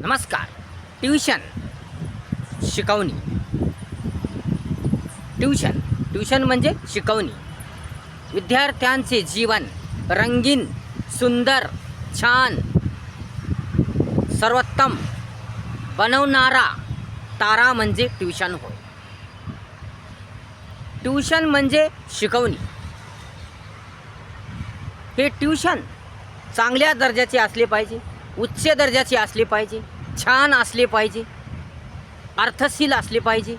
नमस्कार. ट्युशन. शिकवणी. Tuition. Tuition म्हणजे शिकवणी. विद्यार्थ्यांचे जीवन रंगीन सुंदर छान सर्वोत्तम बनवणारा तारा म्हणजे ट्युशन होय. ट्युशन म्हणजे शिकवणी. हे ट्युशन चांगल्या दर्जाचे असले पाहिजे. उच्च दर्जाचे असले पाहिजे छान असले पाहिजे अर्थशील असले पाहिजे.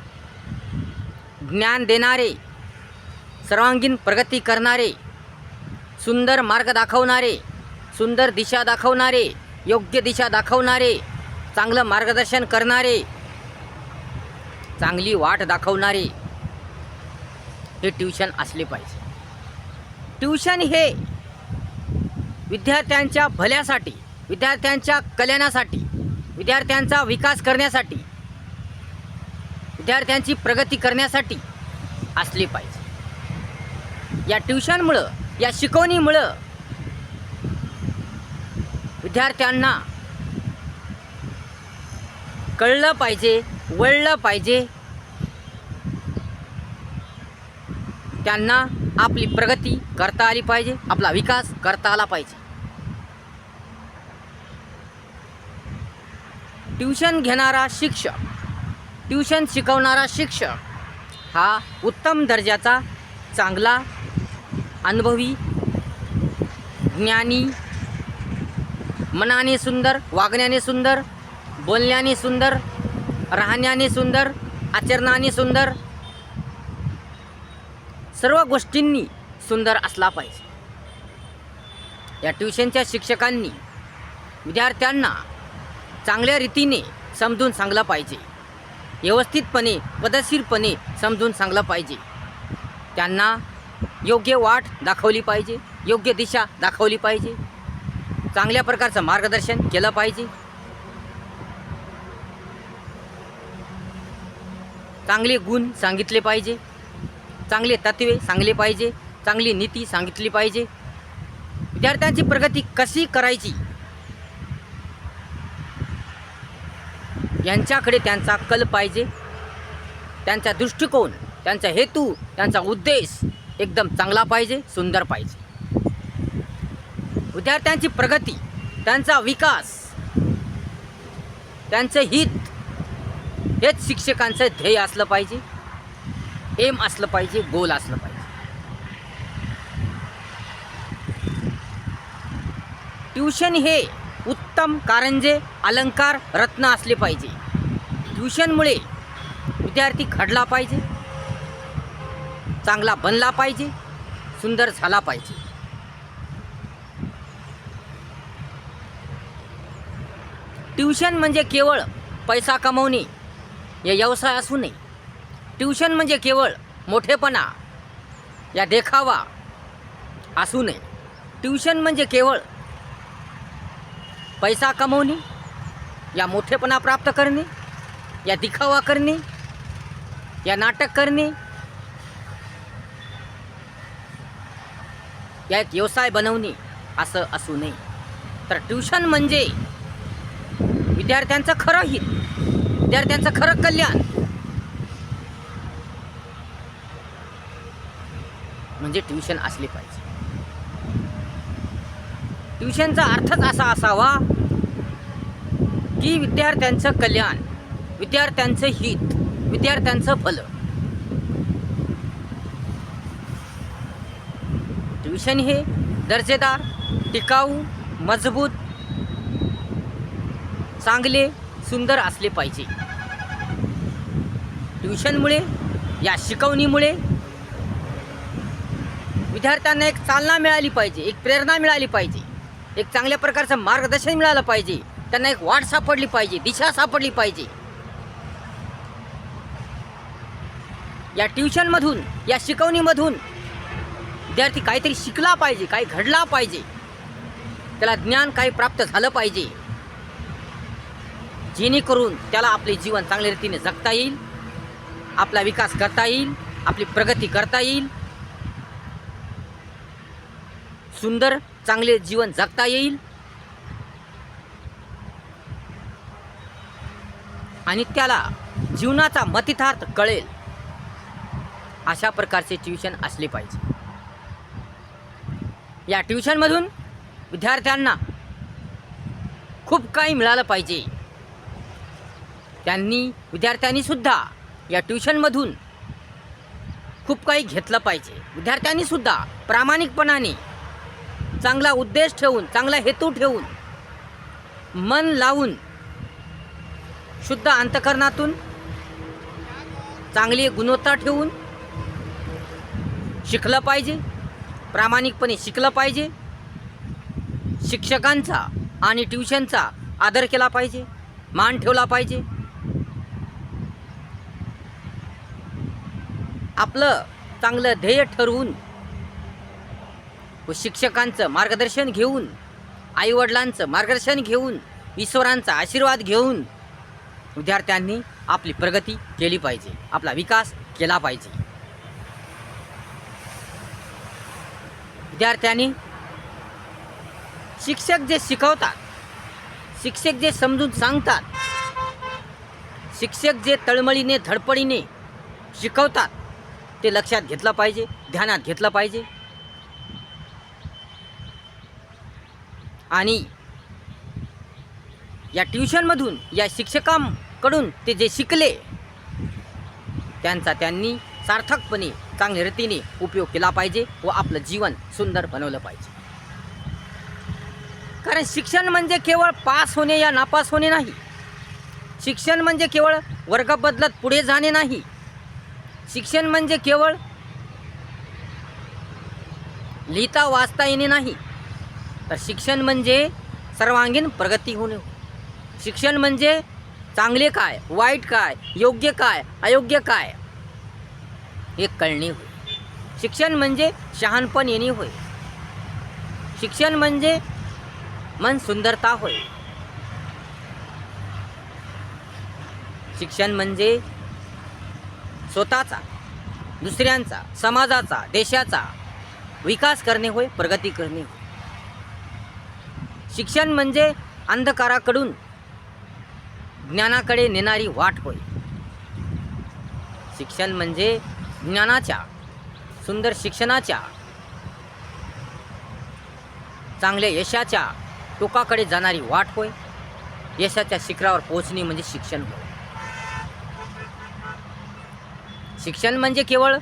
ज्ञान देणारे सर्वांगीण प्रगती करणारे सुंदर मार्ग दाखवणारे सुंदर दिशा दाखवणारे योग्य दिशा दाखवणारे चांगलं मार्गदर्शन करणारे चांगली वाट दाखवणारे हे ट्युशन असले पाहिजे. ट्युशन हे विद्यार्थ्यांच्या भल्यासाठी विद्यार्थ्यांच्या कल्याणासाठी विद्यार्थ्यांचा विकास करण्यासाठी विद्यार्थ्यांची प्रगती करण्यासाठी असली पाहिजे. या ट्युशनमुळं या शिकवणीमुळं विद्यार्थ्यांना कळलं पाहिजे वळलं पाहिजे त्यांना आपली प्रगती करता आली पाहिजे आपला विकास करता आला पाहिजे. ट्युशन घेणारा शिक्षक ट्युशन शिकवणारा शिक्षक हा उत्तम दर्जाचा चांगला अनुभवी ज्ञानी मनाने सुंदर वागण्याने सुंदर बोलण्याने सुंदर राहण्याने सुंदर आचरणाने सुंदर सर्व गोष्टींनी सुंदर असला पाहिजे. या ट्युशनच्या शिक्षकांनी विद्यार्थ्यांना चांगल्या रीतीने समजून सांगलं पाहिजे. व्यवस्थितपणे पदशीरपणे समजून सांगलं पाहिजे. त्यांना योग्य वाट दाखवली पाहिजे योग्य दिशा दाखवली पाहिजे. चांगल्या प्रकारचं मार्गदर्शन केलं पाहिजे. चांगले गुण सांगितले पाहिजे. चांगले तत्वे सांगले पाहिजे. चांगली नीती सांगितली पाहिजे. विद्यार्थ्यांची प्रगती कशी करायची? यांच्याकडे त्यांचा कल पाहिजे. त्यांचा दृष्टिकोन त्यांचा हेतू त्यांचा उद्देश एकदम चांगला पाहिजे सुंदर पाहिजे. विद्यार्थ्यांची प्रगती त्यांचा विकास त्यांचं हित हेच शिक्षकांचं ध्येय असलं पाहिजे. एम असलं पाहिजे गोल असलं पाहिजे. ट्युशन हे उत्तम कारंजे अलंकार रत्न असले पाहिजे. ट्युशनमुळे विद्यार्थी घडला पाहिजे. चांगला बनला पाहिजे. सुंदर झाला पाहिजे. ट्युशन म्हणजे केवळ पैसा कमवणे या व्यवसाय असू नये. ट्युशन म्हणजे केवळ मोठेपणा या देखावा असू नये. ट्युशन म्हणजे केवळ पैसा कमवणे या मोठेपणा प्राप्त करणे या दिखावा करणे या नाटक करणे या एक व्यवसाय बनवणे असं असू नये. तर ट्युशन म्हणजे विद्यार्थ्यांचं खरं हित विद्यार्थ्यांचं खरं कल्याण. म्हणजे ट्युशन असले पाहिजे. ट्युशनचा अर्थच असा असावा की विद्यार्थ्यांचं कल्याण विद्यार्थ्यांचं हित विद्यार्थ्यांचं भलं ट्युशन हे दर्जेदार टिकाऊ मजबूत चांगले सुंदर असले पाहिजे. ट्युशनमुळे या शिकवणीमुळे विद्यार्थ्यांना एक चालना मिळाली पाहिजे एक प्रेरणा मिळाली पाहिजे. एक चांगल्या प्रकारचं मार्गदर्शन मिळालं पाहिजे. त्यांना एक वाट सापडली पाहिजे दिशा सापडली पाहिजे. या ट्युशनमधून या शिकवणीमधून विद्यार्थी काहीतरी शिकला पाहिजे काही घडला पाहिजे. त्याला ज्ञान काही प्राप्त झालं पाहिजे. जेणेकरून त्याला आपले जीवन चांगल्या रीतीने जगता येईल आपला विकास करता येईल आपली प्रगती करता येईल. सुंदर चांगले जीवन जगता येईल. आणि त्याला जीवनाचा मतितार्थ कळेल. अशा प्रकारचे ट्युशन असले पाहिजे. या ट्युशनमधून विद्यार्थ्यांना खूप काही मिळालं पाहिजे. त्यांनी विद्यार्थ्यांनी सुद्धा या ट्युशनमधून खूप काही घेतलं पाहिजे. विद्यार्थ्यांनी सुद्धा प्रामाणिकपणाने चांगला उद्देश ठेवून चांगला हेतू ठेवून मन लावून शुद्ध अंतकरणातून चांगली गुणवत्ता ठेवून शिकलं पाहिजे प्रामाणिकपणे शिकलं पाहिजे शिक्षकांचा आणि ट्युशनचा आदर केला पाहिजे मान ठेवला पाहिजे. आपलं चांगलं ध्येय ठरवून व शिक्षकांचं मार्गदर्शन घेऊन आईवडिलांचं मार्गदर्शन घेऊन ईश्वरांचा आशीर्वाद घेऊन विद्यार्थ्यांनी आपली प्रगती केली पाहिजे आपला विकास केला पाहिजे. विद्यार्थ्यांनी शिक्षक जे शिकवतात शिक्षक जे समजून सांगतात शिक्षक जे तळमळीने धडपडीने शिकवतात ते लक्षात घेतलं पाहिजे ध्यानात घेतलं पाहिजे. आणि या ट्युशनमधून या शिक्षकांकडून ते जे शिकले त्यांचा त्यांनी सार्थकपणे चांगल्या रीतीने उपयोग केला पाहिजे व आपलं जीवन सुंदर बनवलं पाहिजे. कारण शिक्षण म्हणजे केवळ पास होणे या नापास होणे नाही. शिक्षण म्हणजे केवळ वर्ग बदलत पुढे जाणे नाही. शिक्षण म्हणजे केवळ लिहिता वाचता येणे नाही. तर शिक्षण म्हणजे सर्वांगीण प्रगती होणे. शिक्षण म्हणजे चांगले काय वाईट काय योग्य काय अयोग्य काय हे कळणे होय. शिक्षण म्हणजे शहाणपण येणे होय. शिक्षण म्हणजे मन सुंदरता होय. शिक्षण म्हणजे स्वतःचा दुसऱ्यांचा समाजाचा देशाचा विकास करणे होय प्रगती करणे होय. शिक्षण म्हणजे अंधकाराकडून ज्ञानाकडे नेणारी वाट होय. शिक्षण म्हणजे ज्ञानाच्या सुंदर शिक्षणाच्या चांगल्या यशाच्या टोकाकडे जाणारी वाट होय. यशाच्या शिखरावर पोहोचणे म्हणजे शिक्षण होय. शिक्षण म्हणजे केवळ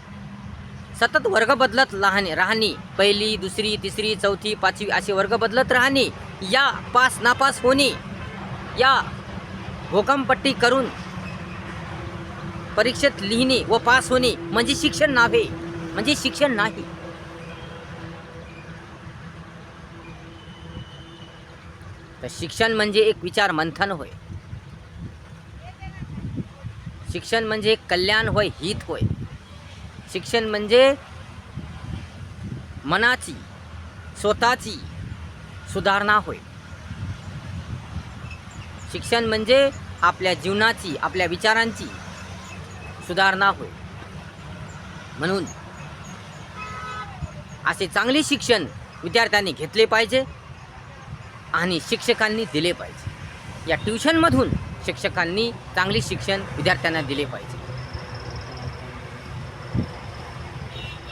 सतत वर्ग बदलत लहाने राहणे. पहिली दुसरी तिसरी चौथी पाचवी असे वर्ग बदलत राहणे. या पास नापास होणे या भोकमपट्टी करून परीक्षेत लिहिणे व पास होणे म्हणजे शिक्षण नावे म्हणजे शिक्षण नाही. तर शिक्षण म्हणजे एक विचार मंथन होय. शिक्षण म्हणजे कल्याण होय हित होय. शिक्षण म्हणजे मनाची स्वतःची सुधारणा होय शिक्षण म्हणजे आपल्या जीवनाची आपल्या विचारांची सुधारणा होय म्हणून असे चांगले शिक्षण विद्यार्थ्यांनी घेतले पाहिजे आणि शिक्षकांनी दिले पाहिजे. या ट्युशनमधून शिक्षकांनी चांगले शिक्षण विद्यार्थ्यांना दिले पाहिजे.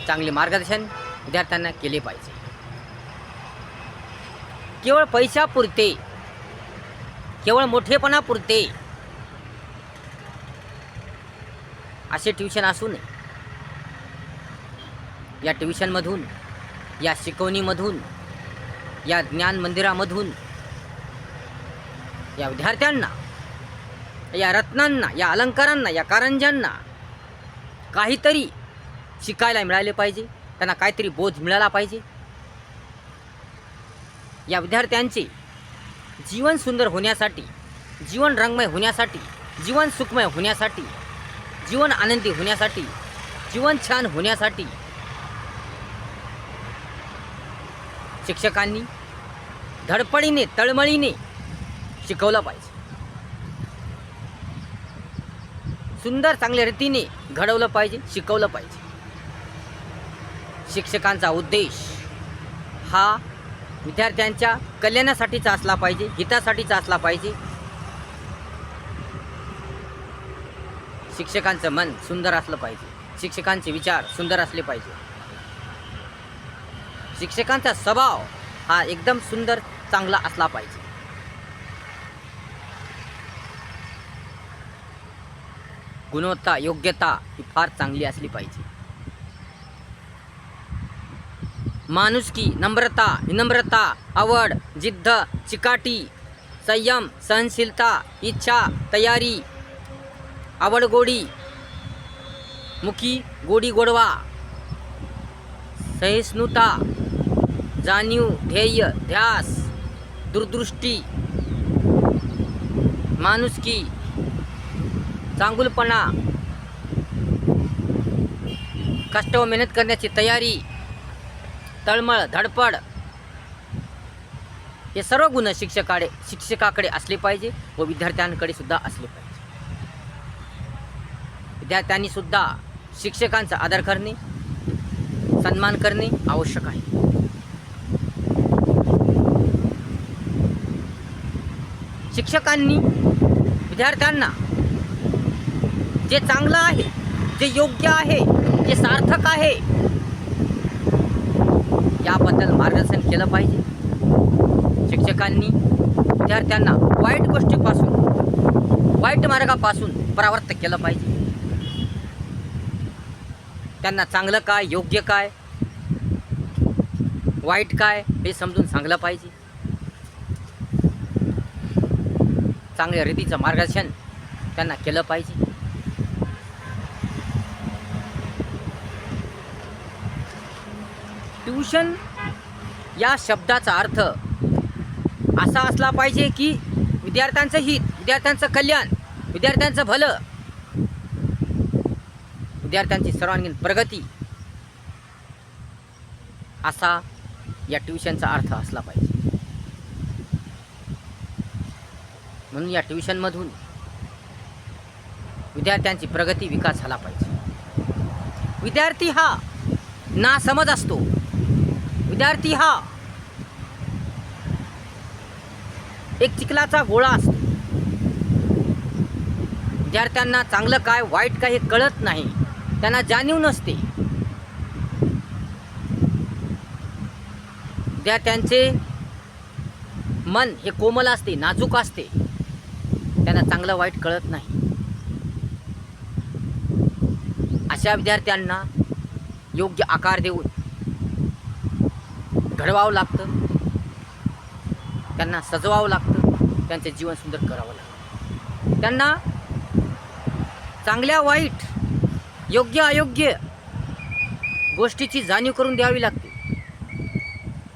चांगले मार्गदर्शन विद्यार्थ्यांना केले पाहिजे. केवळ पैशापुरते केवळ मोठेपणापुरते. असे ट्युशन असू नये. या ट्युशनमधून या शिकवणीमधून या ज्ञान मंदिरामधून या विद्यार्थ्यांना या रत्नांना या अलंकारांना या कारंजांना काहीतरी शिकायला मिळाले पाहिजे. त्यांना काहीतरी बोध मिळाला पाहिजे. या विद्यार्थ्यांचे जीवन सुंदर होण्यासाठी जीवन रंगमय होण्यासाठी जीवन सुखमय होण्यासाठी जीवन आनंदी होण्यासाठी जीवन छान होण्यासाठी शिक्षकांनी धडपडीने तळमळीने शिकवलं पाहिजे. सुंदर चांगल्या रीतीने घडवलं पाहिजे शिकवलं पाहिजे. शिक्षकांचा उद्देश हा विद्यार्थ्यांच्या कल्याणासाठीचा असला पाहिजे हितासाठीचा असला पाहिजे. शिक्षकांचं मन सुंदर असलं पाहिजे. शिक्षकांचे विचार सुंदर असले पाहिजे. शिक्षकांचा स्वभाव हा एकदम सुंदर चांगला असला पाहिजे. गुणवत्ता योग्यता ही फार चांगली असली पाहिजे. माणुसकी नम्रता विनम्रता आवड जिद्द चिकाटी संयम सहनशीलता इच्छा तयारी आवडगोडी मुखी गोडी गोडवा सहिष्णुता जाणीव ध्येय ध्यास दूरदृष्टी माणुसकी चांगुलपणा कष्ट व मेहनत करण्याची तयारी तळमळ धडपड. हे सर्व गुण शिक्षकाकडे शिक्षकाकडे असले पाहिजे व विद्यार्थ्यांकडे सुद्धा असले पाहिजे. विद्यार्थ्यांनी सुद्धा शिक्षकांचा आदर करणे सन्मान करणे आवश्यक आहे. शिक्षकांनी विद्यार्थ्यांना जे चांगलं आहे जे योग्य आहे जे सार्थक आहे याबद्दल मार्गदर्शन केलं पाहिजे. शिक्षकांनी विद्यार्थ्यांना वाईट गोष्टीपासून वाईट मार्गापासून परावर्त केलं पाहिजे. त्यांना चांगलं काय योग्य काय वाईट काय हे समजून सांगलं पाहिजे. चांगल्या रीतीचं मार्गदर्शन त्यांना केलं पाहिजे. ट्यूशन या शब्दाचा अर्थ असा असला पाहिजे की विद्यार्थ्यांचं हित विद्यार्थ्यांचं कल्याण विद्यार्थ्यांचं भलं विद्यार्थ्यांची सर्वांगीण प्रगती असा या ट्युशनचा अर्थ असला पाहिजे. म्हणून या ट्युशनमधून विद्यार्थ्यांची प्रगती विकास झाला पाहिजे. विद्यार्थी हा ना समज असतो. विद्यार्थी हा. एक चिखलाचा गोळा असतो. विद्यार्थ्यांना चांगलं काय वाईट काय हे कळत नाही. त्यांना जाणीव नसते. विद्यार्थ्यांचे मन हे कोमल असते नाजूक असते. त्यांना चांगलं वाईट कळत नाही. अशा विद्यार्थ्यांना योग्य आकार देऊन घडवावं लागतं. त्यांना सजवावं लागतं. त्यांचे जीवन सुंदर करावं लागतं. त्यांना चांगल्या वाईट योग्य अयोग्य गोष्टीची जाणीव करून द्यावी लागते.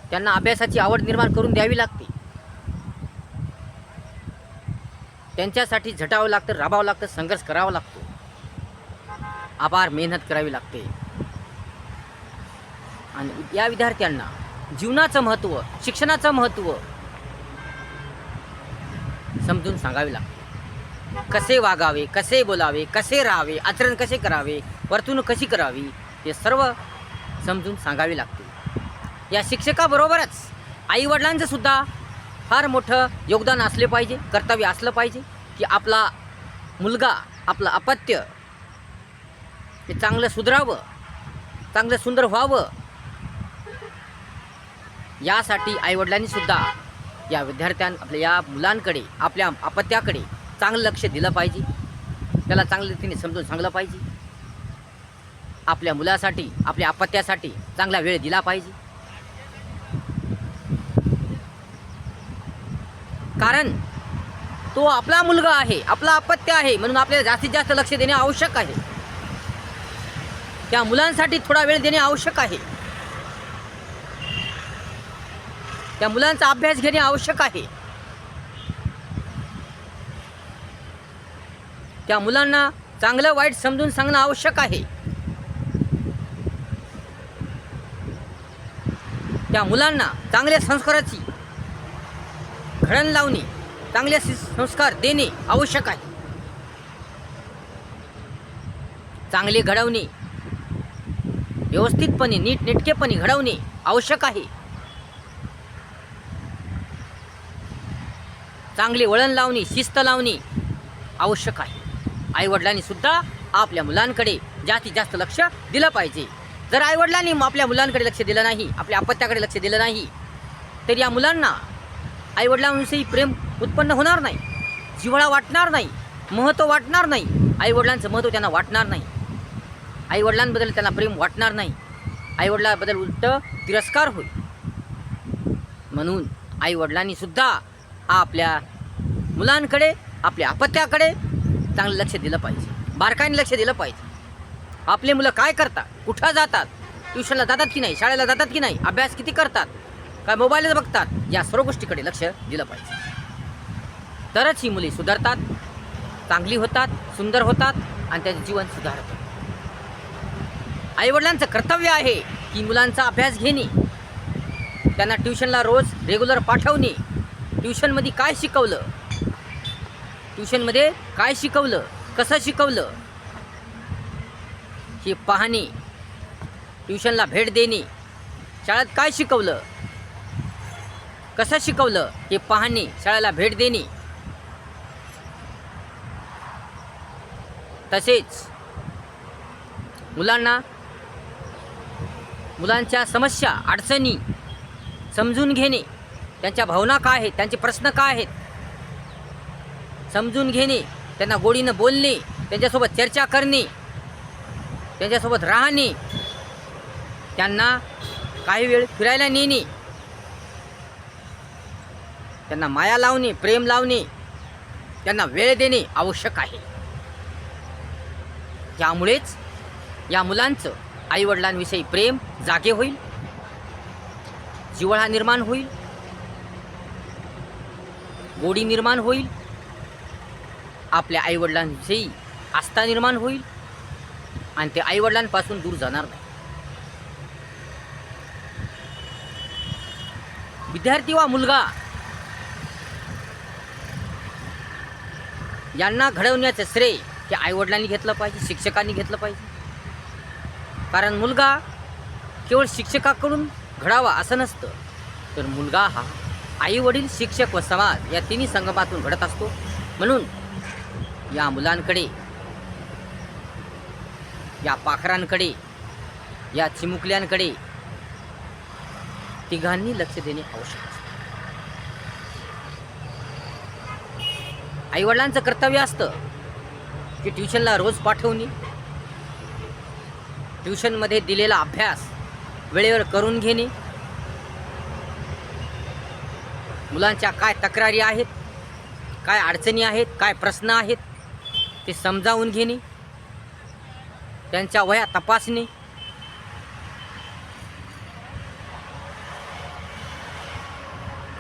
त्यांना अभ्यासाची आवड निर्माण करून द्यावी लागते. त्यांच्यासाठी झटावं लागतं राबावं लागतं संघर्ष करावा लागतो. आभार मेहनत करावी लागते. आणि या विद्यार्थ्यांना जीवनाचं महत्त्व शिक्षणाचं महत्त्व समजून सांगावे लागते. कसे वागावे कसे बोलावे कसे राहावे आचरण कसे करावे वर्तणूक कशी करावी हे सर्व समजून सांगावे लागते. या शिक्षकाबरोबरच आईवडिलांचं सुद्धा फार मोठं योगदान असले पाहिजे कर्तव्य असलं पाहिजे की आपला मुलगा आपलं अपत्य हे चांगलं सुधरावं चांगलं सुंदर व्हावं यासाठी आईवडिलांनी सुद्धा या विद्यार्थ्यां आपल्या या मुलांकडे आपल्या अपत्याकडे चांगलं लक्ष दिलं पाहिजे. त्याला चांगल्या रीतीने समजून सांगलं पाहिजे. आपल्या मुलासाठी आपल्या अपत्यासाठी चांगला वेळ दिला पाहिजे. कारण तो आपला मुलगा आहे आपला अपत्य आहे म्हणून आपल्याला जास्तीत जास्त लक्ष देणे आवश्यक आहे. त्या मुलांसाठी थोडा वेळ देणे आवश्यक आहे. त्या मुलांचा अभ्यास घेणे आवश्यक आहे. त्या मुलांना चांगलं वाईट समजून सांगणं आवश्यक आहे. त्या मुलांना चांगल्या संस्काराची घडण लावणे चांगले संस्कार देणे आवश्यक आहे. चांगले घडवणे व्यवस्थितपणे नीटनेटकेपणे घडवणे आवश्यक आहे. चांगले वळण लावणे शिस्त लावणे आवश्यक आहे. आईवडिलांनीसुद्धा आपल्या मुलांकडे जास्तीत जास्त लक्ष दिलं पाहिजे. जर आईवडिलांनी आपल्या मुलांकडे लक्ष दिलं नाही आपल्या अपत्याकडे लक्ष दिलं नाही तर या मुलांना आईवडिलांविषयी प्रेम उत्पन्न होणार नाही जिवळा वाटणार नाही महत्त्व वाटणार नाही आईवडिलांचं महत्त्व त्यांना वाटणार नाही. आईवडिलांबद्दल त्यांना प्रेम वाटणार नाही. आईवडिलांबद्दल उलट तिरस्कार होईल म्हणून आईवडिलांनीसुद्धा आपल्या मुलांकडे आपल्या अपत्याकडे चांगलं लक्ष दिलं पाहिजे. बारकाईने लक्ष दिलं पाहिजे. आपले मुलं काय करतात? कुठं जातात? ट्युशनला जातात की नाही? शाळेला जातात की नाही? अभ्यास किती करतात? काय मोबाईलच बघतात? या सर्व गोष्टीकडे लक्ष दिलं पाहिजे. तरच ही मुली सुधारतात चांगली होतात सुंदर होतात आणि त्यांचे जीवन सुधारतं. आईवडिलांचं कर्तव्य आहे की मुलांचा अभ्यास घेणे. त्यांना ट्युशनला रोज रेग्युलर पाठवणे. ट्युशनमध्ये काय शिकवलं? ट्युशनमध्ये काय शिकवलं? कसं शिकवलं? हे पाहणे. ट्युशनला भेट देणे. शाळेत काय शिकवलं? कसं शिकवलं? हे पाहणे. शाळेला भेट देणे. तसेच मुलांना मुलांच्या समस्या अडचणी समजून घेणे. त्यांच्या भावना काय आहेत त्यांचे प्रश्न काय आहेत? समजून घेणे त्यांना गोडीनं बोलणे त्यांच्यासोबत चर्चा करणे त्यांच्यासोबत राहणे त्यांना काही वेळ फिरायला नेणे त्यांना माया लावणे प्रेम लावणे त्यांना वेळ देणे आवश्यक आहे. त्यामुळेच या मुलांचं आईवडिलांविषयी प्रेम जागे होईल जिवळा निर्माण होईल गोडी निर्माण होईल. आपल्या आईवडिलांविषयी आस्था निर्माण होईल. आणि ते आईवडिलांपासून दूर जाणार नाही. विद्यार्थी वा मुलगा यांना घडवण्याचं श्रेय ते आईवडिलांनी घेतलं पाहिजे शिक्षकांनी घेतलं पाहिजे. कारण मुलगा केवळ शिक्षकाकडून घडावा असं नसतं तर मुलगा हा आई वडील शिक्षक व समाज या तिन्ही संगमातून घडत असतो. म्हणून या मुलांकडे या पाखरांकडे या चिमुकल्यांकडे तिघांनी लक्ष देणे आवश्यक असते. आईवडिलांचं कर्तव्य असतं की ट्युशनला रोज पाठवणे. ट्युशनमध्ये दिलेला अभ्यास वेळेवर करून घेणे. मुलांच्या काय तक्रारी आहेत काय अडचणी आहेत काय प्रश्न आहेत ते समजावून घेणे त्यांच्या वया तपासणे.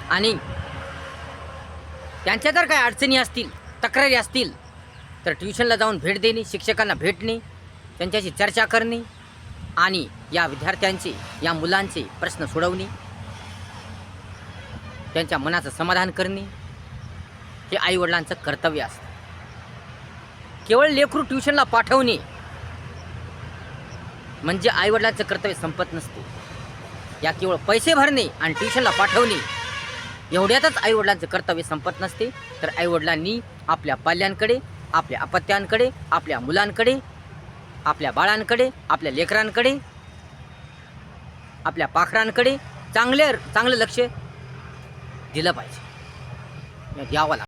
आणि त्यांच्या जर काय अडचणी असतील तक्रारी असतील तर ट्युशनला जाऊन भेट देणे शिक्षकांना भेटणे त्यांच्याशी चर्चा करणे आणि या विद्यार्थ्यांचे या मुलांचे प्रश्न सोडवणे. त्यांच्या मनाचं समाधान करणे हे आईवडिलांचं कर्तव्य असतं. केवळ लेकरू ट्युशनला पाठवणे म्हणजे आईवडिलांचं कर्तव्य संपत नसते. या केवळ पैसे भरणे आणि ट्युशनला पाठवणे एवढ्यातच आईवडिलांचं कर्तव्य संपत नसते. तर आईवडिलांनी आपल्या पाल्यांकडे आपल्या अपत्यांकडे आपल्या मुलांकडे आपल्या बाळांकडे आपल्या लेकरांकडे आपल्या पाखरांकडे चांगले चांगलं लक्ष दिलं पाहिजे. द्यावं लागतं.